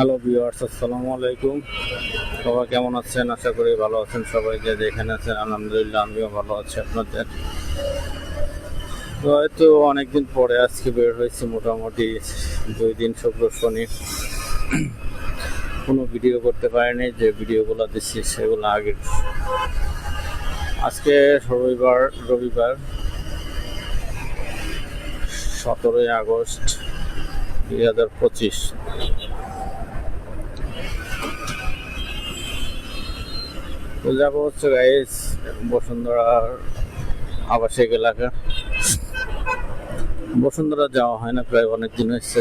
Hello viewers আসসালামু আলাইকুম। সবাই কেমন আছেন? আশা করি ভালো আছেন সবাই যে যেখানে আছেন, আলহামদুলিল্লাহ আমিও ভালো আছি আপনাদের। হয়তো অনেকদিন পরে আজকে বের হয়েছি, মোটামুটি দুই দিন শুক্র শনি। কোনো ভিডিও করতে পারিনি, যে ভিডিওগুলো দিচ্ছি সেগুলো আগে আজকে রবিবার রবিবার সতেরোই আগস্ট দুই হাজার পঁচিশ। যাব হচ্ছে গাইস বসুন্ধরার আবাসিক এলাকা। বসুন্ধরা যাওয়া হয় না, প্রায় অনেক দিন হচ্ছে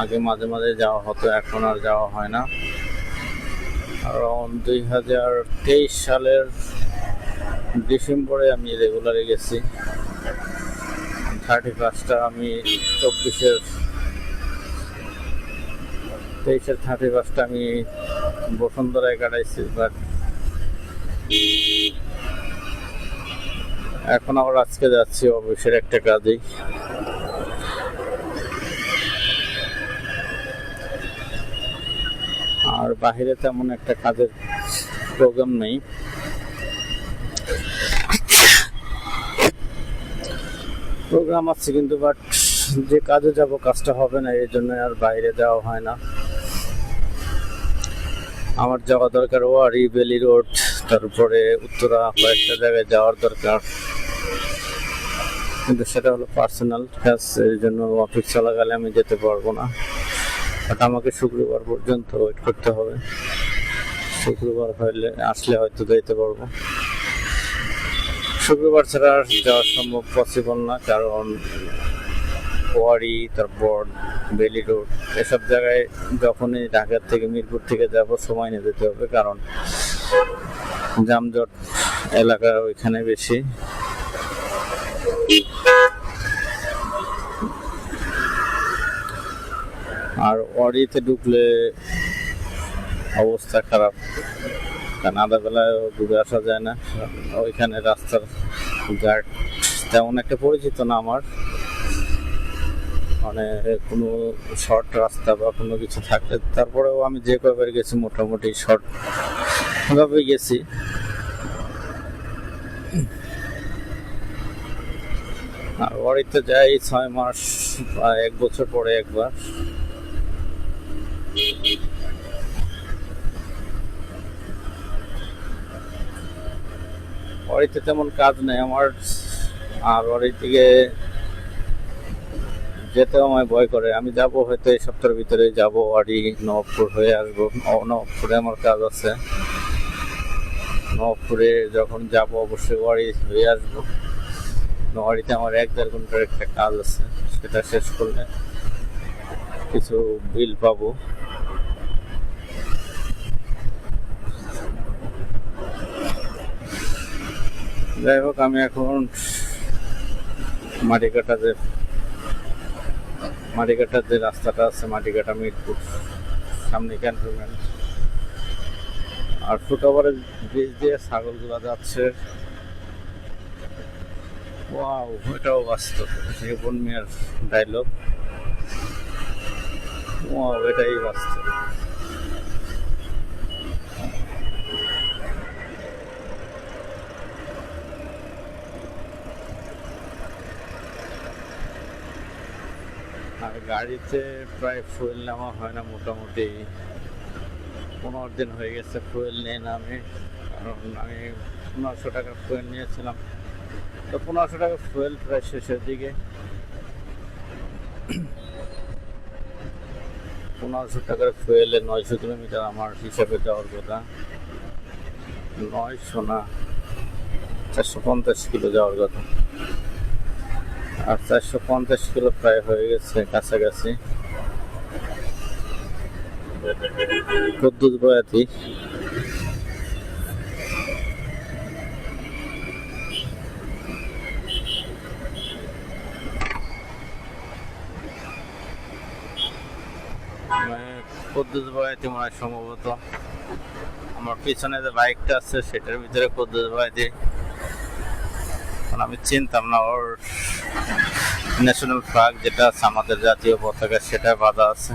আগে মাঝে মাঝে যাওয়া হতো, এখন আর যাওয়া হয় না। কারণ দুই হাজার তেইশ সালের ডিসেম্বরে আমি রেগুলারে গেছি। থার্টি ফার্স্টটা আমি চব্বিশের, তেইশের থার্টি ফার্স্টটা আমি বসুন্ধরায় কাটাইছি বাট এখন আবার আজকে যাচ্ছি অফিসের একটা কাজেই আর বাহিরে তেমন একটা কাজের প্রোগ্রাম নেই। প্রোগ্রাম আছে কিন্তু বাট যে কাজে যাব কাজটা হবে না, এই জন্য আর বাইরে যাওয়া হয় না। আমার যাওয়া দরকার ওয়ারি, বেলি রোড। তারপরে উত্তরা কয়েকটা জায়গায় যাওয়ার দরকার। কিন্তু সেটা হলো পার্সোনাল কাজ, এই জন্য অফিস চলাকালে আমি যেতে পারব না। বাট আমাকে শুক্রবার পর্যন্ত ওয়েট করতে হবে। শুক্রবার হলে আসলে হয়তো যেতে পারব। শুক্রবার ছাড়া আর যাওয়া সম্ভব পসিবল না, কারণ ওয়ারি, তারপর বেলি রোড এসব জায়গায় যখনই ঢাকার থেকে মিরপুর থেকে যাব, সময় নিয়ে যেতে হবে। কারণ যানজট এলাকা ওইখানে বেশি। আর ওয়ারিতে ঢুকলে অবস্থা খারাপ। কারণ আধা বেলায় ঘুরে আসা যায় না। ওইখানে রাস্তার গার্ড তেমন একটা পরিচিত না আমার। মানে কোনো শর্ট রাস্তা বা কোনো কিছু থাকলে, তারপরেও আমি যে কয়বার গেছি, মোটামুটি শর্ট ভাবে গেছি। আর বাড়িতে যাই ছয় মাস বা এক বছর পরে একবার। বাড়িতে তেমন কাজ নেই আমার। আর বাড়ি থেকে যেতেও আমায় ভয় করে। আমি যাব হয়তো এই সপ্তাহের ভিতরে যাব, বাড়ি নবপুর হয়ে আসব। নবপুরে আমার কাজ আছে। নবপুরে যখন যাব অবশ্যই বাড়ি হয়ে আসব। বাড়িতে আমার এক দেড় ঘণ্টার একটা কাজ আছে, সেটা শেষ করলে কিছু বিল পাবো। যাই হোক, আমি এখন মাটিকাটা যে মাটিকাটার যে রাস্তাটা আছে, মাটিকাটা মিরপুর, সামনে ক্যান্টনমেন্ট আর ফুটওভারের ব্রিজ দিয়ে ছাগল ছাগলগুলো যাচ্ছে। ওয়াও এটাও বাস্তব। জীবন মিয়ার ডায়লগ ওয়াও এটাই বাস্তব। আর গাড়িতে প্রায় ফুয়েল নেওয়া হয় না মোটামুটি। পনেরো দিন হয়ে গেছে ফুয়েল নেই না আমি কারণ আমি পনেরোশো টাকা ফুয়েল নিয়েছিলাম। তো পনেরোশো টাকা ফুয়েল প্রায় শেষের দিকে। পনেরোশো টাকার ফুয়েলে নয়শো কিলোমিটার আমার হিসাবে যাওয়ার কথা। নয়শো না, চারশো পঞ্চাশ কিলো যাওয়ার কথা। আর চারশো পঞ্চাশ কিলো প্রায় হয়ে গেছে কাছাকাছি। কদ্দুত বয়াতি। কদ্দুত বয়াতি মনে সম্ভবত। আমার পিছনে যে বাইকটা আছে, সেটার ভিতরে কদ্দুত বয়াতি। আমি চিনতাম না, ওর ন্যাশনাল ফ্ল্যাগ যেটা আছে, আমাদের জাতীয় পতাকা, সেটা বাঁধা আছে।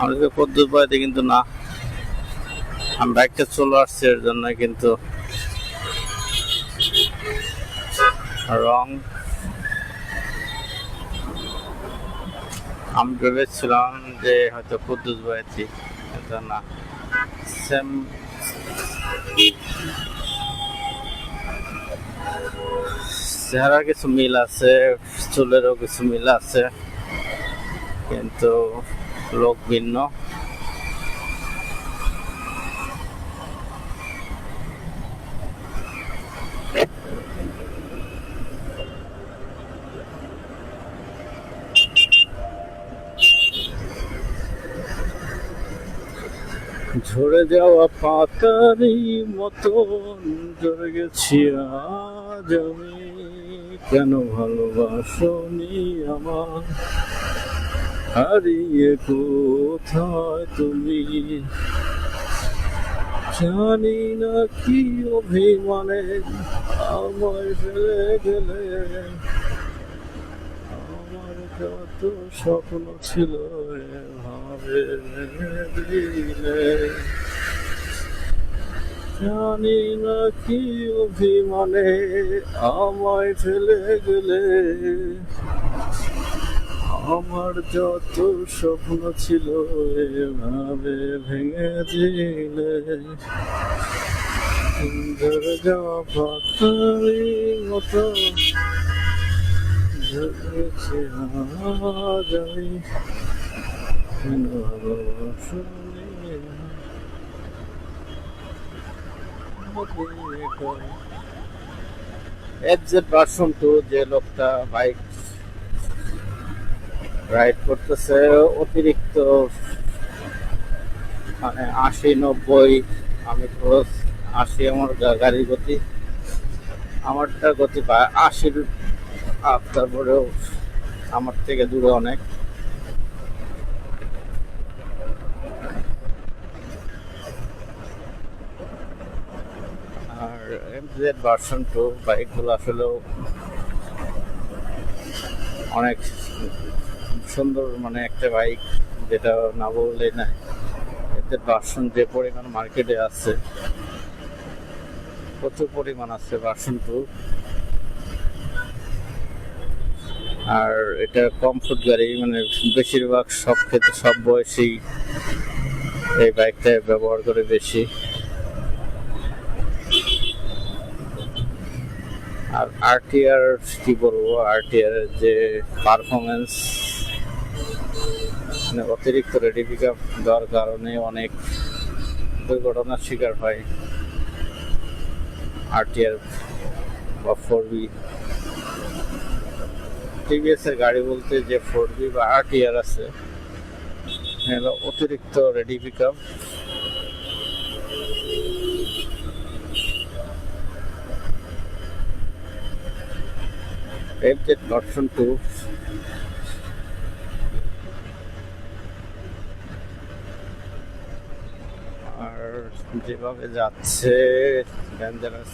আমাদের পদ্ধতি বাড়িতে কিন্তু না। আমি বাইকটা চলে আসছি এর জন্য কিন্তু। রং। আমি ভেবেছিলাম যে হয়তো কুদ্দুস বাড়িতে কিন্তু না। সেম চেহারা কিছু মিল আছে, চুলেরও কিছু মিল আছে। কিন্তু লোক ভিন্ন। ঝরে যাওয়া পাতারই মতন ঝরে গেছি আজ আমি। কেন ভালোবাসনি আমার হারিয়ে কোথায় তুমি? জানি না কি অভিমানে আমায় ফেলে গেলে। আমার যত স্বপ্ন ছিল এভাবে দিলে। জানি না কি অভিমানে আমায় ফেলে গেলে। আমার যত স্বপ্ন ছিল, এভাবে ভেঙে দিলে। সুন্দর যাওয়া মতো ঝরেছে আজ আমি কেন ভালোবাসনি ভার্সন টু যে লোকটা বাইক রাইড করতেছে অতিরিক্ত মানে আশি, নব্বই, আমি ক্রস আশি আমার গাড়ির গতি। আমারটা গতি পায় আশির তারপরেও আমার থেকে দূরে অনেক। আর এমজেড ভার্সন টু বাইকগুলো আসলেও অনেক সুন্দর মানে একটা বাইক যেটা না বললে না, এতে ভার্সন যে পরিমাণ মার্কেটে আছে, প্রচুর পরিমাণ আছে ভার্সন টু আর এটা কমফোর্ট গাড়ি মানে বেশিরভাগ সব ক্ষেত্রে, সব বয়সী এই বাইকটা ব্যবহার করে বেশি। আর আরটিআর কি বলব? আরটিআর যে পারফরমেন্স মানে অতিরিক্ত রেডি পিক আপ দেওয়ার কারণে অনেক দুর্ঘটনার শিকার হয়। আরটিআর বা ফোর বি টিভিএস এর গাড়ি বলতে যে ফোর বি বা আরটিআর আছে অতিরিক্ত ready pick FZ version two আর যেভাবে যাচ্ছে ডেঞ্জারাস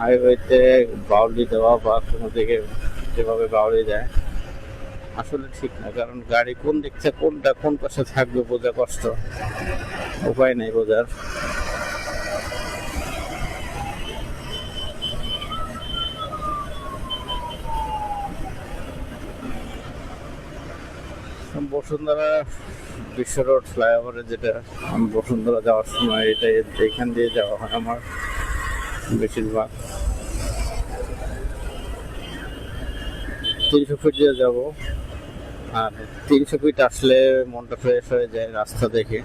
হাইওয়েতে বাউলি দেওয়া বা কোনো দিকে যেভাবে বাউলি দেয়, আসলে ঠিক না, কারণ গাড়ি কোন দিক থেকে কোনটা কোন পাশে থাকবে বোঝা কষ্ট। উপায় নেই বোঝার। বসুন্ধরা বিশ্ব রোড ফ্লাইওভারে যেটা আমি বসুন্ধরা যাওয়ার সময় এটা এখান দিয়ে যাওয়া হয় আমার বেশিরভাগ। তিনশো ফিট দিয়ে যাব। আর তিনশো ফিট আসলে মনটা ফ্রেশ হয়ে যায় রাস্তা দেখে।